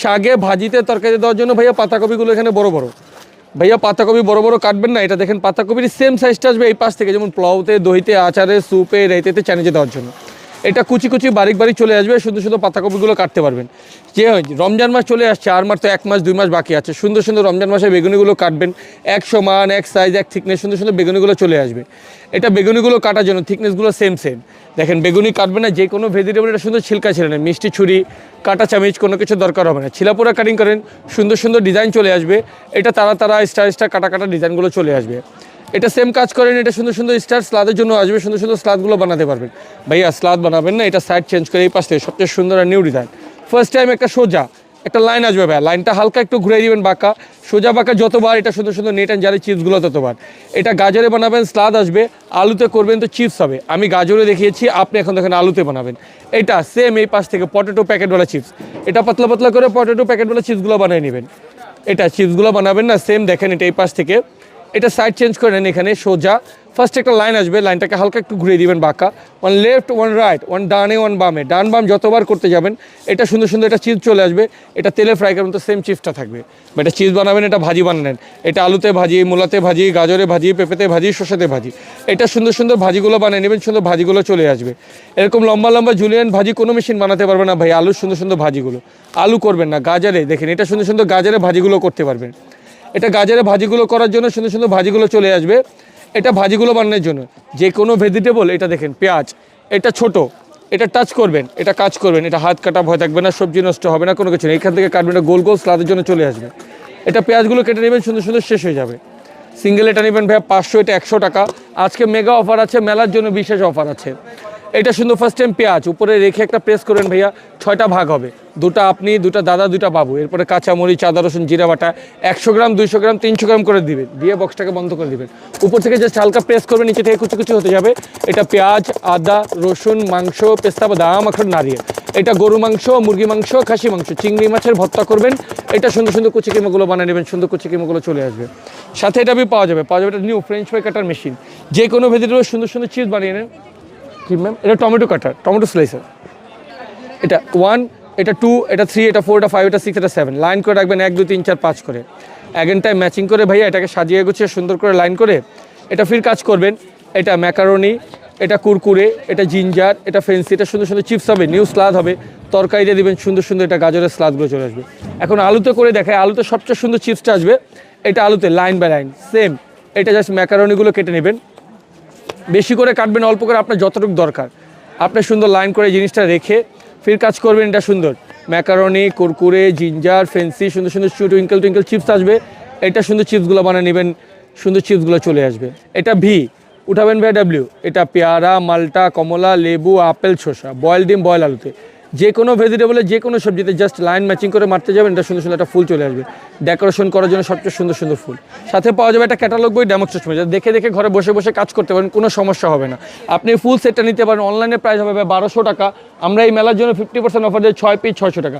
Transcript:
শাকে ভাজিতে তরকারি দেওয়ার জন্য ভাইয়া পাতাকপিগুলো এখানে বড় বড়। ভাইয়া পাতাকপি বড় বড় কাটবেন না, এটা দেখেন পাতাকপির সেম সাইজটা আসবে এই পাশ থেকে, যেমন প্লাউতে দইতে, আচারে স্যুপে রেতেতে চানিজে দেওয়ার জন্য। এটা কুচি কুচি বারিক বারিক চলে আসবে শুধু শুধু পাতাকপিগুলো কাটতে পারবেন। যে রমজান মাস চলে আসছে, আর মাত্র এক মাস, দুই মাস বাকি আছে। সুন্দর সুন্দর রমজান মাসে বেগুনিগুলো কাটবেন। এক সমান, এক সাইজ এক থিকনেস সুন্দর সুন্দর বেগুনিগুলো চলে আসবে। এটা বেগুনিগুলো কাটার জন্য থিকনেসগুলো সেম সেম দেখেন, বেগুনি কাটবে না, যে কোনো ভেজিটেবল এটা সুন্দর ছিলকা ছেড়ে নেন মিষ্টি ছুরি, কাটা চামিচ, কোনো কিছু দরকার হবে না। ছিলাপোড়া কাটিং করেন, সুন্দর সুন্দর ডিজাইন চলে আসবে। এটা তারা তারা স্টার স্টার কাটা কাটা ডিজাইনগুলো চলে আসবে। এটা সেম কাজ করেন, এটা সুন্দর সুন্দর স্টার স্লাদের জন্য আসবে, সুন্দর সুন্দর স্লাদগুলো বানাতে পারবেন। ভাইয়া, স্লাদ বানাবেন না, এটা সাইড চেঞ্জ করে এই পাশ থেকে সবচেয়ে সুন্দর আর নিউ ডিজাইন ফার্স্ট টাইম একটা সোজা, একটা লাইন আসবে ভাইয়া লাইনটা হালকা একটু ঘুরে দিবেন বাঁকা। সোজা বাঁকা যতবার, এটা সুন্দর সুন্দর নেট অ্যান্ড জারে চিপসগুলো ততবার। এটা গাজরে বানাবেন, স্লাদ আসবে, আলুতে করবেন তো চিপস হবে। আমি গাজরে দেখিয়েছি, আপনি এখন দেখেন আলুতে বানাবেন। এটা সেম এই পাশ থেকে পটেটো প্যাকেটওয়ালা চিপস এটা পাতলা পাতলা করে পটেটো প্যাকেটওয়ালা চিপসগুলো বানিয়ে নেবেন। এটা চিপসগুলো বানাবেন না সেম দেখেন এটা এই পাশ থেকে। এটা সাইড চেঞ্জ করে নেন এখানে, সোজা। ফার্স্ট একটা লাইন আসবে লাইনটাকে হালকা একটু ঘুরিয়ে দিবেন বাঁকা। One left one right one ডানে ওয়ান বামে। ডান বাম যতবার করতে যাবেন, এটা সুন্দর সুন্দর একটা চিজ চলে আসবে। এটা তেলে ফ্রাই করেন তো সেম চিপসটা থাকবে। বা এটা চিজ বানাবেন, এটা ভাজি বানাবেন এটা আলুতে ভাজি, মূলাতে ভাজি, গাজরে ভাজি, পেঁপেতে ভাজি শসাতে ভাজি। এটা সুন্দর সুন্দর ভাজিগুলো বানিয়ে নেবেন, সুন্দর ভাজিগুলো চলে আসবে। এরকম লম্বা লম্বা জুলিয়ান ভাজি কোনো মেশিন বানাতে পারবে না ভাই, আলুর সুন্দর সুন্দর ভাজিগুলো। আলু করবেন না, গাজরে, দেখেন এটা সুন্দর সুন্দর গাজরে ভাজিগুলো করতে পারবেন। এটা গাজরে ভাজিগুলো করার জন্য সুন্দর সুন্দর ভাজিগুলো চলে আসবে। এটা ভাজিগুলো বানানোর জন্য। যে কোনো ভেজিটেবল এটা দেখেন, পেঁয়াজ। এটা ছোট। এটা টাচ করবেন। এটা কাজ করবেন। এটা হাত কাটা ভয় থাকবে না, সবজি নষ্ট হবে না, কোনো কিছু নেই। এখান থেকে কাটবেন গোল গোল স্লাদের জন্য চলে আসবে। এটা পেঁয়াজগুলো কেটে নেবেন, সুন্দর সুন্দর শেষ হয়ে যাবে। সিঙ্গেল এটা নেবেন ভাইয়া, পাঁচশো, এটা একশো টাকা। আজকে মেগা অফার আছে, মেলার জন্য বিশেষ অফার আছে। এটা সুন্দর ফার্স্ট টাইম পেঁয়াজ, উপরে রেখে একটা প্রেস করবেন ভাইয়া, ছয়টা ভাগ হবে। দুটা আপনি, দুটা দাদা, দুটা বাবু। এরপরে কাঁচামরিচ আদা, রসুন, জিরা বাটা, একশো গ্রাম, দুইশো গ্রাম, তিনশো গ্রাম করে দিবেন। দিয়ে বক্সটাকে বন্ধ করে দিবেন। উপর থেকে জাস্ট হালকা প্রেস করবেন, নিচে থেকে কুচি কুচি হতে যাবে। এটা পেঁয়াজ, আদা, রসুন, মাংস, পেস্তা বাদাম এখন নারিয়েল। এটা গরু মাংস, মুরগি মাংস, খাসি মাংস, চিংড়ি মাছের ভর্তা করবেন। এটা সুন্দর সুন্দর কুচি কিমাগুলো বানিয়ে নেবেন, সুন্দর কুচি কিমাগুলো চলে আসবে। সাথে এটা বি পাওয়া যাবে পাওয়া যাবে এটা new French fry cutter machine যে কোনো ভেজিটেবল সুন্দর সুন্দর চিজ বানিয়ে নেন। কি ম্যাম এটা টমেটো কাটার টমেটো স্লাইসার এটা ওয়ান এটা টু এটা থ্রি এটা ফোর এটা ফাইভ এটা সিক্স এটা সেভেন লাইন করে রাখবেন এক, দুই, তিন, চার, পাঁচ করে। টাইম ম্যাচিং করে ভাইয়া এটাকে সাজিয়ে গুছিয়ে সুন্দর করে লাইন করে এটা ফির কাজ করবেন। এটা ম্যাকারনি এটা কুরকুরে, এটা জিঞ্জার এটা ফেন্সি এটা সুন্দর সুন্দর চিপস হবে নিউ স্লাদ হবে। তরকারিতে দিবেন সুন্দর সুন্দর এটা গাজরের স্লাদগুলো চলে আসবে। এখন আলুতে করে দেখায় আলুতে সবচেয়ে সুন্দর চিপসটা আসবে। এটা আলুতে লাইন বাই লাইন সেম এটা জাস্ট ম্যাকারনিগুলো কেটে নেবেন। বেশি করে কাটবেন, অল্প করে আপনার যতটুকু দরকার। আপনি সুন্দর লাইন করে জিনিসটা রেখে ফির কাজ করবেন, এটা সুন্দর। ম্যাকারনি, কুরকুরে, জিঞ্জার, ফেন্সি, সুন্দর সুন্দর টুইঙ্কেল টুইঙ্কেল চিপস আসবে। এটা সুন্দর চিপসগুলো বানিয়ে নেবেন, সুন্দর চিপসগুলো চলে আসবে। এটা ভি, উঠাবেন ভাই ডাব্লিউ এটা পেয়ারা, মালটা, কমলা, লেবু, আপেল, শসা বয়েল ডিম বয়েল আলুতে। যে কোনো ভেজিটেবলে যে কোনো সবজিতে জাস্ট লাইন ম্যাচিং করে মারতে যাবেন, এটা সুন্দর সুন্দর একটা ফুল চলে আসবে। ডেকোরেশন করার জন্য সবচেয়ে সুন্দর সুন্দর ফুল। সাথে পাওয়া যাবে একটা ক্যাটালগ বই ডেমোস্ট্রেশন যা দেখে দেখে ঘরে বসে বসে কাজ করতে পারেন কোনো সমস্যা হবে না। আপনি ফুল সেটটা নিতে পারেন অনলাইনে প্রাইস হবে বারোশো টাকা। আমরা এই মেলার জন্য ফিফটি পার্সেন্ট অফার দিয়ে ছয় পিস ছয়শো টাকা।